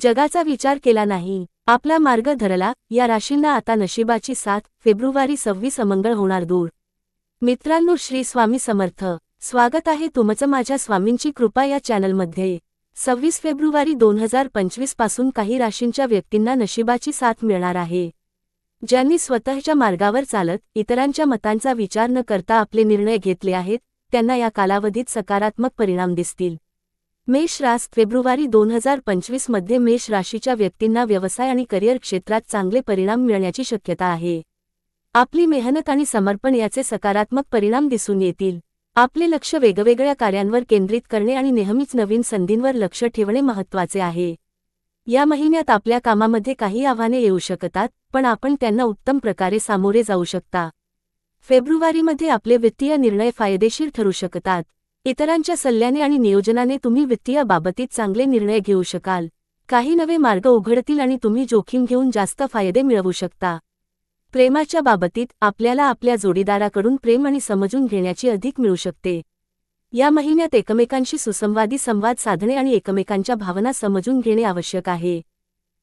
जगाचा विचार केला नाही. आपला मार्ग धरला या राशींना आता नशिबाची साथ फेब्रुवारी सव्वीस अमंगळ होणार दूर. मित्रांनो श्री स्वामी समर्थ. स्वागत आहे तुमचं माझ्या स्वामींची कृपा या चॅनलमध्ये. सव्वीस फेब्रुवारी दोन हजार पंचवीसपासून काही राशींच्या व्यक्तींना नशिबाची साथ मिळणार आहे. ज्यांनी स्वतःच्या मार्गावर चालत इतरांच्या मतांचा विचार न करता आपले निर्णय घेतले आहेत त्यांना या कालावधीत सकारात्मक परिणाम दिसतील. मेष रास फेब्रुवारी दोन हजार पंचवीसमध्ये मेष राशीच्या व्यक्तींना व्यवसाय आणि करिअर क्षेत्रात चांगले परिणाम मिळण्याची शक्यता आहे. आपली मेहनत आणि समर्पण याचे सकारात्मक परिणाम दिसून येतील. आपले लक्ष वेगवेगळ्या कार्यांवर केंद्रित करणे आणि नेहमीच नवीन संधींवर लक्ष ठेवणे महत्त्वाचे आहे. या महिन्यात आपल्या कामामध्ये काही आव्हाने येऊ शकतात पण आपण त्यांना उत्तम प्रकारे सामोरे जाऊ शकता. फेब्रुवारीमध्ये आपले वित्तीय निर्णय फायदेशीर ठरू शकतात. इतरांच्या सल्ल्याने आणि नियोजनाने तुम्ही वित्तीय बाबतीत चांगले निर्णय घेऊ शकाल. काही नवे मार्ग उघडतील आणि तुम्ही जोखीम घेऊन जास्त फायदे मिळवू शकता. प्रेमाच्या बाबतीत आपल्याला आपल्या जोडीदाराकडून प्रेम आणि समजून घेण्याची अधिक मिळू शकते. या महिन्यात एकमेकांशी सुसंवादी संवाद साधणे आणि एकमेकांच्या भावना समजून घेणे आवश्यक आहे.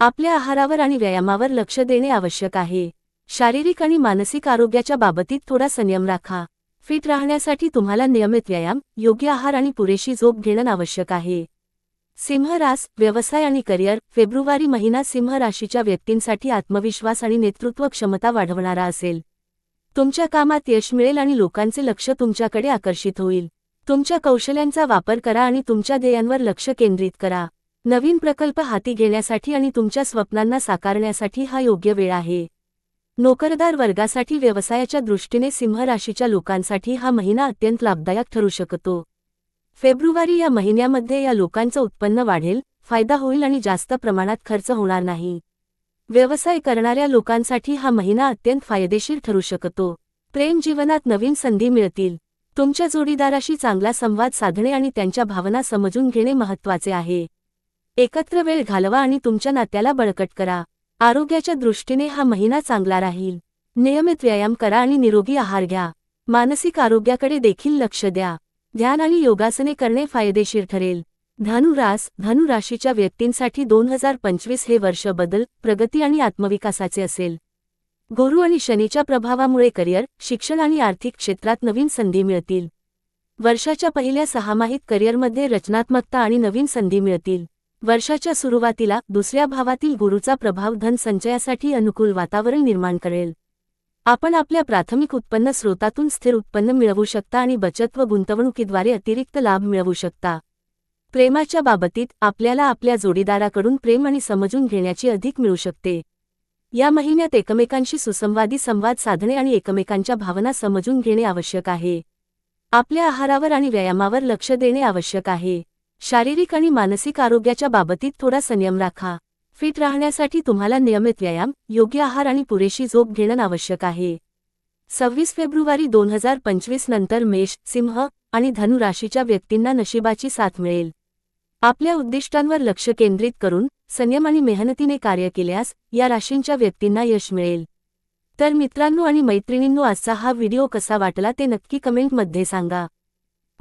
आपल्या आहारावर आणि व्यायामावर लक्ष देणे आवश्यक आहे. शारीरिक आणि मानसिक आरोग्याच्या बाबतीत थोडा संयम राखा. फिट राहण्यासाठी तुम्हाला नियमित व्यायाम योग्य आहार आणि पुरेशी झोप घेणं आवश्यक आहे. सिंहरास व्यवसाय आणि करिअर फेब्रुवारी महिना सिंह राशीच्या व्यक्तींसाठी आत्मविश्वास आणि नेतृत्व क्षमता वाढवणारा असेल. तुमच्या कामात यश मिळेल आणि लोकांचे लक्ष तुमच्याकडे आकर्षित होईल. तुमच्या कौशल्यांचा वापर करा आणि तुमच्या ध्येयांवर लक्ष केंद्रित करा. नवीन प्रकल्प हाती घेण्यासाठी आणि तुमच्या स्वप्नांना साकारण्यासाठी हा योग्य वेळ आहे. नोकरदार वर्गासाठी व्यवसायाच्या दृष्टीने सिंह राशीच्या लोकांसाठी हा महिना अत्यंत लाभदायक ठरू शकतो. फेब्रुवारी या महिन्यामध्ये या लोकांचं उत्पन्न वाढेल फायदा होईल आणि जास्त प्रमाणात खर्च होणार नाही. व्यवसाय करणाऱ्या लोकांसाठी हा महिना अत्यंत फायदेशीर ठरू शकतो. प्रेम जीवनात नवीन संधी मिळतील. तुमच्या जोडीदाराशी चांगला संवाद साधणे आणि त्यांच्या भावना समजून घेणे महत्त्वाचे आहे. एकत्र वेळ घालवा आणि तुमच्या नात्याला बळकट करा. आरोग्याच्या दृष्टीने हा महिना चांगला राहील. नियमित व्यायाम करा आणि निरोगी आहार घ्या. मानसिक आरोग्याकडे देखील लक्ष द्या. ध्यान आणि योगासने करणे फायदेशीर ठरेल. धनुरास धनुराशीच्या व्यक्तींसाठी दोन हजार पंचवीस हे वर्ष बदल प्रगती आणि आत्मविकासाचे असेल. गुरु आणि शनीच्या प्रभावामुळे करिअर शिक्षण आणि आर्थिक क्षेत्रात नवीन संधी मिळतील. वर्षाच्या पहिल्या सहामाहीत करिअरमध्ये रचनात्मकता आणि नवीन संधी मिळतील. वर्षाच्या सुरुवातीला दुसऱ्या भावातील गुरुचा प्रभाव धन संचयासाठी अनुकूल वातावरण निर्माण करेल. आपण आपल्या प्राथमिक उत्पन्न स्रोतातून स्थिर उत्पन्न मिळवू शकता आणि बचत व गुंतवणुकीद्वारे अतिरिक्त लाभ मिळवू शकता. प्रेमाच्या बाबतीत आपल्याला आपल्या जोडीदाराकडून प्रेम आणि समजून घेण्याची अधिक मिळू शकते. या महिन्यात एकमेकांशी सुसंवादी संवाद साधणे आणि एकमेकांच्या भावना समजून घेणे आवश्यक आहे. आपल्या आहारावर आणि व्यायामावर लक्ष देणे आवश्यक आहे. शारीरिक आणि मानसिक आरोग्याच्या बाबतीत थोडा संयम राखा. फिट राहण्यासाठी तुम्हाला नियमित व्यायाम योग्य आहार आणि पुरेशी झोप घेणं आवश्यक आहे. सव्वीस फेब्रुवारी दोन हजार पंचवीस नंतर मेष सिंह आणि धनु राशीच्या व्यक्तींना नशिबाची साथ मिळेल. आपल्या उद्दिष्टांवर लक्ष केंद्रित करून संयम आणि मेहनतीने कार्य केल्यास या राशींच्या व्यक्तींना यश मिळेल. तर मित्रांनो आणि मैत्रिणींनो आजचा हा व्हिडिओ कसा वाटला ते नक्की कमेंटमध्ये सांगा.